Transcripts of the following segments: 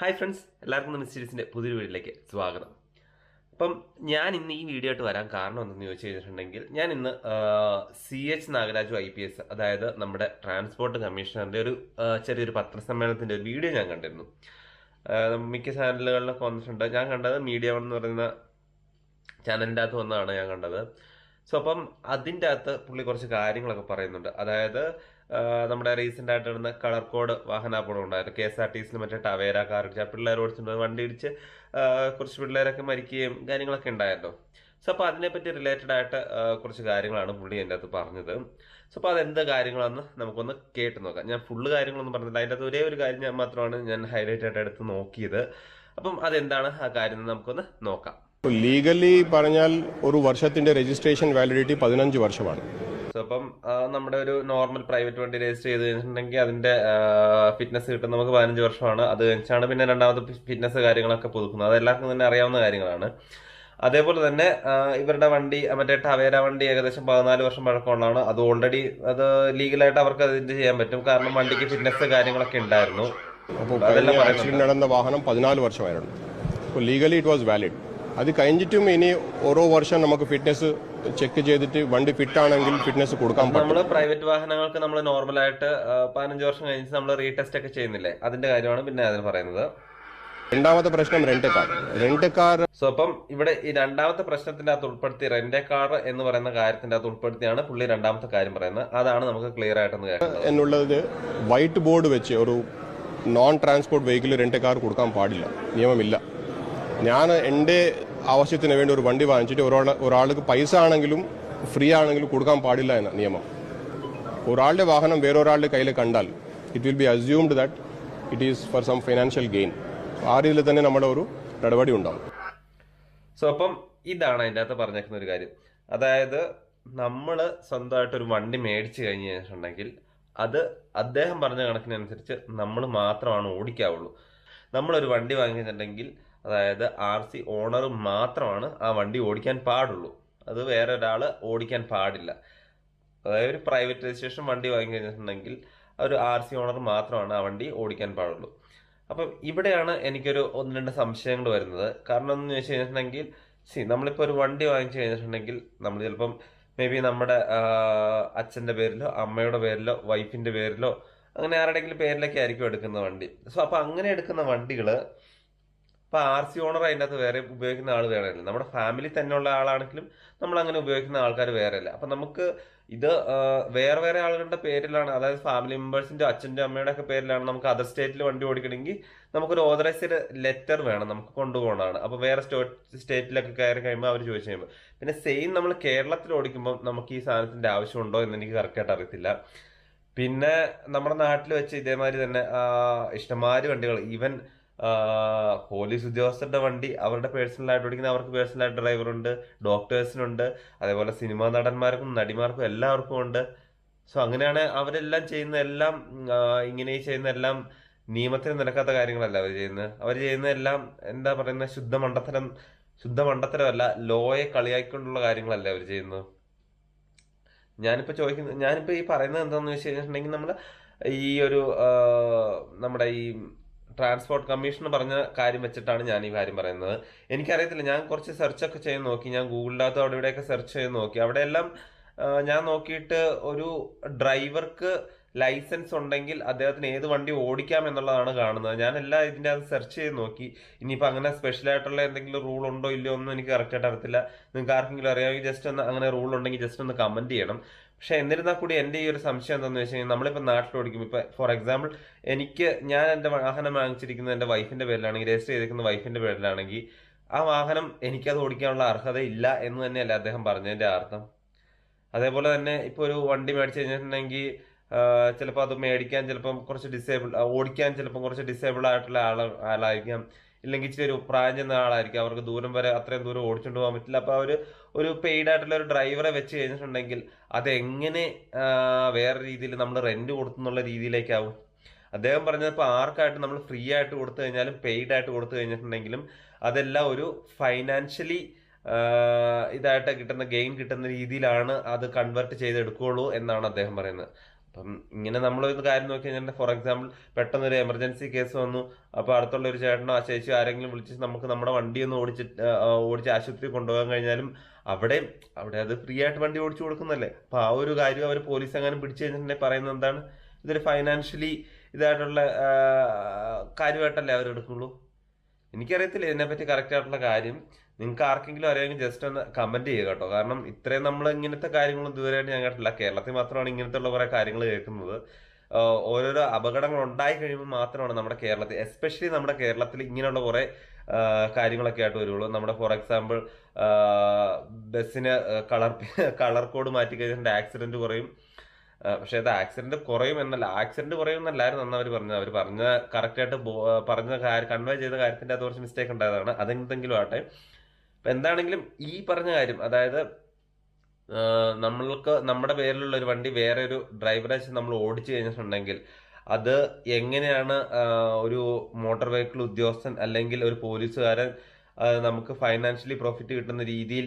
Hi friends എല്ലാവർക്കും നമ്മുടെ മിസ്റ്റീരിയസിന്റെ പുതിയൊരു വീഡിയോയിലേക്ക് സ്വാഗതം. അപ്പം ഞാൻ ഇന്ന് ഈ വീഡിയോ ആയിട്ട് വരാൻ കാരണം എന്തെന്ന് ചോദിച്ചു കഴിഞ്ഞിട്ടുണ്ടെങ്കിൽ ഞാൻ ഇന്ന് C H Nagaraju I P S അതായത് നമ്മുടെ ട്രാൻസ്പോർട്ട് കമ്മീഷണറിന്റെ ഒരു ചെറിയൊരു പത്രസമ്മേളനത്തിന്റെ ഒരു വീഡിയോ ഞാൻ കണ്ടിരുന്നു. മിക്ക ചാനലുകളിലൊക്കെ വന്നിട്ടുണ്ട്. ഞാൻ കണ്ടത് മീഡിയ വൺ എന്ന് പറയുന്ന ചാനലിന്റെ അകത്ത് വന്നതാണ് ഞാൻ കണ്ടത്. സോ അപ്പം അതിന്റെ അകത്ത് പുള്ളി കുറച്ച് കാര്യങ്ങളൊക്കെ പറയുന്നുണ്ട്. അതായത് നമ്മുടെ റീസെന്റ് ആയിട്ട് നടന്ന കളർ കോഡ് വാഹനാപകടം ഉണ്ടായിരുന്നു. കെ എസ് ആർ ടി സിയിൽ മറ്റേ ടവേര കാർ ഇടിച്ച് പിള്ളേർ ഓടിച്ചിട്ടുണ്ട്. വണ്ടി ഇടിച്ച് കുറച്ച് പിള്ളേരൊക്കെ മരിക്കുകയും കാര്യങ്ങളൊക്കെ ഉണ്ടായിരുന്നു. സോ അപ്പോൾ അതിനെപ്പറ്റി റിലേറ്റഡ് ആയിട്ട് കുറച്ച് കാര്യങ്ങളാണ് പുള്ളി എന്റെ അകത്ത് പറഞ്ഞത്. സോ അപ്പോൾ അതെന്ത് കാര്യങ്ങളാണെന്ന് നമുക്കൊന്ന് കേട്ട് നോക്കാം. ഞാൻ ഫുള്ള് കാര്യങ്ങളൊന്നും പറഞ്ഞില്ല അതിന്റെ അകത്ത് ഒരേ ഒരു കാര്യം ഞാൻ മാത്രമാണ് ഞാൻ ഹൈലൈറ്റ് ആയിട്ട് എടുത്ത് നോക്കിയത്. അപ്പം അതെന്താണ് ആ കാര്യം നമുക്കൊന്ന് നോക്കാം. ലീഗലി പറഞ്ഞാൽ ഒരു വർഷത്തിന്റെ രജിസ്ട്രേഷൻ വാലിഡിറ്റി പതിനഞ്ച് വർഷമാണ്. അപ്പം നമ്മുടെ ഒരു നോർമൽ പ്രൈവറ്റ് വണ്ടി രജിസ്റ്റർ ചെയ്ത് കഴിഞ്ഞിട്ടുണ്ടെങ്കിൽ അതിന്റെ ഫിറ്റ്നസ് കിട്ടുന്നത് നമുക്ക് പതിനഞ്ച് വർഷമാണ്. അത് കഴിഞ്ഞാണ് പിന്നെ രണ്ടാമത് ഫിറ്റ്നസ് കാര്യങ്ങളൊക്കെ പുതുക്കുന്നത്. അതെല്ലാവർക്കും തന്നെ അറിയാവുന്ന കാര്യങ്ങളാണ്. അതേപോലെ തന്നെ ഇവരുടെ വണ്ടി മറ്റേ ടവേര വണ്ടി ഏകദേശം പതിനാല് വർഷം പഴക്കമുള്ളതാണ്. അത് ഓൾറെഡി അത് ലീഗലായിട്ട് അവർക്ക് അതിന്റെ ചെയ്യാൻ പറ്റും. കാരണം വണ്ടിക്ക് ഫിറ്റ്നസ് കാര്യങ്ങളൊക്കെ ഉണ്ടായിരുന്നു. അപ്പോൾ. നടന്ന വാഹനം പതിനാല് വർഷമായിരുന്നു. അപ്പോൾ ലീഗലി ഇറ്റ് വാസ് വാലിഡ് അത് കഴിഞ്ഞിട്ടും ഇനി ഓരോ വർഷം നമുക്ക് ഫിറ്റ്നസ് ചെക്ക് ചെയ്തിട്ട് വണ്ടി ഫിറ്റ് ആണെങ്കിൽ ഫിറ്റ്നസ് കൊടുക്കാൻ പറ്റും. നമ്മൾ പ്രൈവറ്റ് വാഹനങ്ങൾക്ക് നമ്മൾ നോർമൽ ആയിട്ട് പതിനഞ്ച് വർഷം കഴിഞ്ഞ് നമ്മൾ റീടെസ്റ്റ് ഒക്കെ ചെയ്യുന്നില്ലേ? അതിന്റെ കാര്യമാണ് പിന്നെ അതിന് പറയുന്നത്. രണ്ടാമത്തെ പ്രശ്നം rent car rent car so അപ്പം ഇവിടെ ഈ രണ്ടാമത്തെ പ്രശ്നത്തിന്റെ അകത്ത് ഉൾപ്പെടുത്തി റെന്റ് കാർ എന്ന് പറയുന്ന കാര്യത്തിന്റെ അകത്ത് ഉൾപ്പെടുത്തിയാണ് പുള്ളി രണ്ടാമത്തെ കാര്യം പറയുന്നത്. അതാണ് നമുക്ക് ക്ലിയർ ആയിട്ടൊന്ന് എന്നുള്ളത് വൈറ്റ് ബോർഡ് വെച്ച് ഒരു non transport vehicle rent car കൊടുക്കാൻ പാടില്ല. നിയമമില്ല. ഞാൻ എന്റെ ആവശ്യത്തിന് വേണ്ടി ഒരു വണ്ടി വാങ്ങിച്ചിട്ട് ഒരാൾ ഒരാൾക്ക് പൈസ ആണെങ്കിലും ഫ്രീ ആണെങ്കിലും കൊടുക്കാൻ പാടില്ല എന്ന നിയമം. ഒരാളുടെ വാഹനം വേറൊരാളുടെ കയ്യിൽ കണ്ടാൽ it will be assumed that it is for some financial gain ആ രീതിയിൽ തന്നെ നമ്മുടെ ഒരു നടപടി ഉണ്ടാവും. സോ അപ്പം ഇതാണ് അതിന്റെ അകത്ത് പറഞ്ഞേക്കുന്ന ഒരു കാര്യം. അതായത് നമ്മൾ സ്വന്തമായിട്ട് ഒരു വണ്ടി മേടിച്ചു കഴിഞ്ഞ് കഴിഞ്ഞിട്ടുണ്ടെങ്കിൽ അത് അദ്ദേഹം പറഞ്ഞ കണക്കിനനുസരിച്ച് നമ്മൾ മാത്രമാണ് ഓടിക്കാവുള്ളൂ. നമ്മളൊരു വണ്ടി വാങ്ങിയിട്ടുണ്ടെങ്കിൽ അതായത് ആർ സി ഓണർ മാത്രമാണ് ആ വണ്ടി ഓടിക്കാൻ പാടുള്ളൂ. അത് വേറെ ഒരാൾ ഓടിക്കാൻ പാടില്ല. അതായത് ഒരു പ്രൈവറ്റ് രജിസ്ട്രേഷൻ വണ്ടി വാങ്ങി കഴിഞ്ഞിട്ടുണ്ടെങ്കിൽ ഒരു ആർ സി ഓണർ മാത്രമാണ് ആ വണ്ടി ഓടിക്കാൻ പാടുള്ളൂ. അപ്പം ഇവിടെയാണ് എനിക്കൊരു ഒന്ന് രണ്ട് സംശയങ്ങൾ വരുന്നത്. കാരണം എന്ന് വെച്ച് കഴിഞ്ഞിട്ടുണ്ടെങ്കിൽ സി നമ്മളിപ്പോൾ ഒരു വണ്ടി വാങ്ങിച്ചു കഴിഞ്ഞിട്ടുണ്ടെങ്കിൽ നമ്മൾ ചിലപ്പം മേ ബി നമ്മുടെ അച്ഛന്റെ പേരിലോ അമ്മയുടെ പേരിലോ വൈഫിന്റെ പേരിലോ അങ്ങനെ ആരുടെങ്കിലും പേരിലൊക്കെ ആയിരിക്കും എടുക്കുന്ന വണ്ടി. സോ അപ്പോൾ അങ്ങനെ എടുക്കുന്ന വണ്ടികൾ ഇപ്പം ആർ സി ഓണർ അതിന്റെ അകത്ത് വേറെ ഉപയോഗിക്കുന്ന ആൾ വേറെ അല്ല നമ്മുടെ ഫാമിലി ഉള്ള ആളാണെങ്കിലും നമ്മൾ അങ്ങനെ ഉപയോഗിക്കുന്ന ആൾക്കാർ വേറെ അല്ല അപ്പം നമുക്ക് ഇത് വേറെ വേറെ ആളുകളുടെ പേരിലാണ് അതായത് ഫാമിലി മെമ്പേഴ്സിന്റെ അച്ഛന്റെ അമ്മയുടെ ഒക്കെ പേരിലാണ് നമുക്ക് അതർ സ്റ്റേറ്റിൽ വണ്ടി ഓടിക്കണമെങ്കിൽ നമുക്കൊരു ഓതറൈസ്ഡ് ലെറ്റർ വേണം നമുക്ക് കൊണ്ടുപോകണമാണ് അപ്പോൾ വേറെ സ്റ്റേറ്റിലൊക്കെ കയറി കഴിയുമ്പോൾ അവർ ചോദിച്ചു കഴിയുമ്പോൾ പിന്നെ സെയിം നമ്മൾ കേരളത്തിൽ ഓടിക്കുമ്പോൾ നമുക്ക് ഈ സാധനത്തിന്റെ ആവശ്യമുണ്ടോ എന്ന് എനിക്ക് കറക്റ്റായിട്ട് അറിയത്തില്ല. പിന്നെ നമ്മുടെ നാട്ടിൽ വെച്ച് ഇതേമാതിരി തന്നെ ഇഷ്ടമാതിരി വണ്ടികൾ ഈവൻ പോലീസ് ഉദ്യോഗസ്ഥരുടെ വണ്ടി അവരുടെ പേഴ്സണൽ ആയിട്ട് ഓടിക്കുന്ന അവർക്ക് പേഴ്സണൽ ആയിട്ട് ഡ്രൈവറുണ്ട് ഡോക്ടേഴ്സിനുണ്ട് അതേപോലെ സിനിമാ നടന്മാർക്കും നടിമാർക്കും എല്ലാവർക്കും ഉണ്ട്. സോ അങ്ങനെയാണ് അവരെല്ലാം ചെയ്യുന്ന എല്ലാം ഇങ്ങനെ ചെയ്യുന്ന എല്ലാം നിയമത്തിന് നിരക്കാത്ത കാര്യങ്ങളല്ല അവർ ചെയ്യുന്നത്. അവർ ചെയ്യുന്ന എല്ലാം എന്താ പറയുന്ന ശുദ്ധ മണ്ടത്തരം ശുദ്ധ മണ്ടത്തരമല്ല ലോയെ കളിയാക്കിക്കൊണ്ടുള്ള കാര്യങ്ങളല്ല അവർ ചെയ്യുന്നത്. ഞാനിപ്പോൾ ചോദിക്കുന്നത് ഞാനിപ്പോൾ ഈ പറയുന്നത് എന്താണെന്ന് വെച്ച് കഴിഞ്ഞിട്ടുണ്ടെങ്കിൽ നമ്മൾ ഈ ഒരു നമ്മുടെ ഈ ട്രാൻസ്പോർട്ട് കമ്മീഷൻ പറഞ്ഞ കാര്യം വെച്ചിട്ടാണ് ഞാൻ ഈ കാര്യം പറയുന്നത്. എനിക്കറിയത്തില്ല ഞാൻ കുറച്ച് സെർച്ച് ഒക്കെ ചെയ്ത് നോക്കി. ഞാൻ ഗൂഗിളിനകത്ത് അവിടെ ഇവിടെയൊക്കെ സെർച്ച് ചെയ്ത് നോക്കി. അവിടെ എല്ലാം ഞാൻ നോക്കിയിട്ട് ഒരു ഡ്രൈവർക്ക് ലൈസൻസ് ഉണ്ടെങ്കിൽ അദ്ദേഹത്തിന് ഏത് വണ്ടി ഓടിക്കാം എന്നുള്ളതാണ് കാണുന്നത്. ഞാൻ എല്ലാ ഇതിന്റെ അത് സെർച്ച് ചെയ്ത് നോക്കി. ഇനിയിപ്പോൾ അങ്ങനെ സ്പെഷ്യൽ ആയിട്ടുള്ള എന്തെങ്കിലും റൂൾ ഉണ്ടോ ഇല്ലയോ ഒന്നും എനിക്ക് കറക്റ്റായിട്ട് അറിയത്തില്ല. നിങ്ങൾക്ക് ആർക്കെങ്കിലും അറിയാമെങ്കിൽ ജസ്റ്റ് ഒന്ന് അങ്ങനെ റൂൾ ഉണ്ടെങ്കിൽ ജസ്റ്റ് ഒന്ന് കമന്റ് ചെയ്യണം. പക്ഷെ എന്നിരുന്നാൽ കൂടി എന്റെ ഈ ഒരു സംശയം എന്താണെന്ന് വെച്ച് കഴിഞ്ഞാൽ നമ്മളിപ്പോൾ നാട്ടിൽ ഓടിക്കും ഇപ്പോൾ ഫോർ എക്സാമ്പിൾ എനിക്ക് ഞാൻ എന്റെ വാഹനം വാങ്ങിച്ചിരിക്കുന്നത് എന്റെ വൈഫിന്റെ പേരിലാണെങ്കിൽ രജിസ്റ്റർ ചെയ്തിരിക്കുന്ന വൈഫിന്റെ പേരിലാണെങ്കിൽ ആ വാഹനം എനിക്കത് ഓടിക്കാനുള്ള അർഹത ഇല്ല എന്ന് തന്നെയല്ലേ അദ്ദേഹം പറഞ്ഞതിന്റെ അർത്ഥം? അതേപോലെ തന്നെ ഇപ്പോൾ ഒരു വണ്ടി മേടിച്ച് കഴിഞ്ഞിട്ടുണ്ടെങ്കിൽ ചിലപ്പോൾ അത് മേടിക്കാൻ ചിലപ്പം കുറച്ച് ഡിസേബിൾ ഓടിക്കാൻ ചിലപ്പം കുറച്ച് ഡിസേബിൾ ആയിട്ടുള്ള ആൾ ആളായിരിക്കാം. ഇല്ലെങ്കിൽ ഇച്ചിരി ഒരു പ്രായം ചെന്ന ആളായിരിക്കും. അവർക്ക് ദൂരം വരെ അത്രയും ദൂരം ഓടിച്ചുകൊണ്ട് പോകാൻ പറ്റില്ല. അപ്പോൾ അവർ ഒരു പെയ്ഡ് ആയിട്ടുള്ള ഒരു ഡ്രൈവറെ വെച്ച് കഴിഞ്ഞിട്ടുണ്ടെങ്കിൽ അതെങ്ങനെ വേറെ രീതിയിൽ നമ്മൾ റെന്റ് കൊടുത്തുന്നുള്ള രീതിയിലേക്കാവും. അദ്ദേഹം പറഞ്ഞത് ഇപ്പോൾ ആർക്കായിട്ട് നമ്മൾ ഫ്രീ ആയിട്ട് കൊടുത്തു കഴിഞ്ഞാലും പെയ്ഡ് ആയിട്ട് കൊടുത്തു കഴിഞ്ഞിട്ടുണ്ടെങ്കിലും അതെല്ലാം ഒരു ഫൈനാൻഷ്യലി ഇതായിട്ട് കിട്ടുന്ന ഗെയിൻ കിട്ടുന്ന രീതിയിലാണ് അത് കൺവേർട്ട് ചെയ്തെടുക്കുകയുള്ളൂ എന്നാണ് അദ്ദേഹം പറയുന്നത്. അപ്പം ഇങ്ങനെ നമ്മളൊരു കാര്യം നോക്കി കഴിഞ്ഞാൽ ഫോർ എക്സാമ്പിൾ പെട്ടെന്ന് ഒരു എമർജൻസി കേസ് വന്നു. അപ്പോൾ അടുത്തുള്ള ഒരു ചേട്ടനോ ആ ആരെങ്കിലും വിളിച്ച് നമുക്ക് നമ്മുടെ വണ്ടി ഒന്ന് ഓടിച്ച് ഓടിച്ച് ആശുപത്രി കൊണ്ടുപോകാൻ കഴിഞ്ഞാലും അവിടെ അവിടെ അത് ഫ്രീ ആയിട്ട് വണ്ടി ഓടിച്ചു കൊടുക്കുന്നല്ലേ അപ്പോൾ ആ ഒരു കാര്യം അവർ പോലീസ് അങ്ങനെ പിടിച്ചു കഴിഞ്ഞിട്ടുണ്ടെങ്കിൽ പറയുന്നത് എന്താണ്? ഇതൊരു ഫൈനാൻഷ്യലി ഇതായിട്ടുള്ള കാര്യമായിട്ടല്ലേ അവർ എടുക്കുള്ളൂ എനിക്കറിയത്തില്ല ഇതിനെപ്പറ്റി കറക്റ്റ് ആയിട്ടുള്ള കാര്യം. നിങ്ങൾക്ക് ആർക്കെങ്കിലും അറിയാമെങ്കിൽ ജസ്റ്റ് ഒന്ന് കമന്റ് ചെയ്യുക കേട്ടോ. കാരണം ഇത്രയും നമ്മൾ ഇങ്ങനത്തെ കാര്യങ്ങളും ഇതുവരെയായിട്ട് ഞാൻ കേട്ടില്ല കേരളത്തിൽ മാത്രമാണ് ഇങ്ങനത്തെ ഉള്ള കുറെ കാര്യങ്ങൾ കേൾക്കുന്നത്. ഓരോരോ അപകടങ്ങൾ ഉണ്ടായി കഴിയുമ്പോൾ മാത്രമാണ് നമ്മുടെ കേരളത്തിൽ എസ്പെഷ്യലി നമ്മുടെ കേരളത്തിൽ ഇങ്ങനെയുള്ള കുറെ കാര്യങ്ങളൊക്കെ ആയിട്ട് വരുള്ളൂ. നമ്മുടെ ഫോർ എക്സാമ്പിൾ ബസ്സിന് കളർ കളർ കോഡ് മാറ്റി കഴിഞ്ഞിട്ട് ആക്സിഡന്റ് കുറയും. പക്ഷെ അത് ആക്സിഡന്റ് കുറയും എന്നല്ല. ആക്സിഡന്റ് കുറയും എന്നല്ലായിരുന്നു അന്ന് അവർ പറഞ്ഞത്. അവർ പറഞ്ഞ കറക്റ്റ് ആയിട്ട് പറഞ്ഞ കൺവേ ചെയ്ത കാര്യത്തിന്റെ അത് കുറച്ച് മിസ്റ്റേക്ക് ഉണ്ടായതാണ്. അതെന്തെങ്കിലും ആട്ടെ അപ്പൊ എന്താണെങ്കിലും ഈ പറഞ്ഞ കാര്യം അതായത് നമ്മൾക്ക് നമ്മുടെ പേരിലുള്ള ഒരു വണ്ടി വേറെ ഒരു ഡ്രൈവറെ നമ്മൾ ഓടിച്ചു കഴിഞ്ഞിട്ടുണ്ടെങ്കിൽ അത് എങ്ങനെയാണ് ഒരു മോട്ടോർ വെഹിക്കിൾ ഉദ്യോഗസ്ഥൻ അല്ലെങ്കിൽ ഒരു പോലീസുകാരൻ നമുക്ക് ഫൈനാൻഷ്യലി പ്രോഫിറ്റ് കിട്ടുന്ന രീതിയിൽ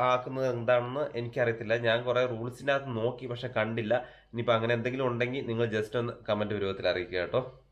ആക്കുന്നത് എന്താണെന്ന് എനിക്കറിയത്തില്ല. ഞാൻ കുറെ റൂൾസിനകത്ത് നോക്കി പക്ഷെ കണ്ടില്ല. ഇനിയിപ്പോൾ അങ്ങനെ എന്തെങ്കിലും ഉണ്ടെങ്കിൽ നിങ്ങൾ ജസ്റ്റ് ഒന്ന് കമന്റ് രൂപത്തിൽ അറിയിക്കുക കേട്ടോ.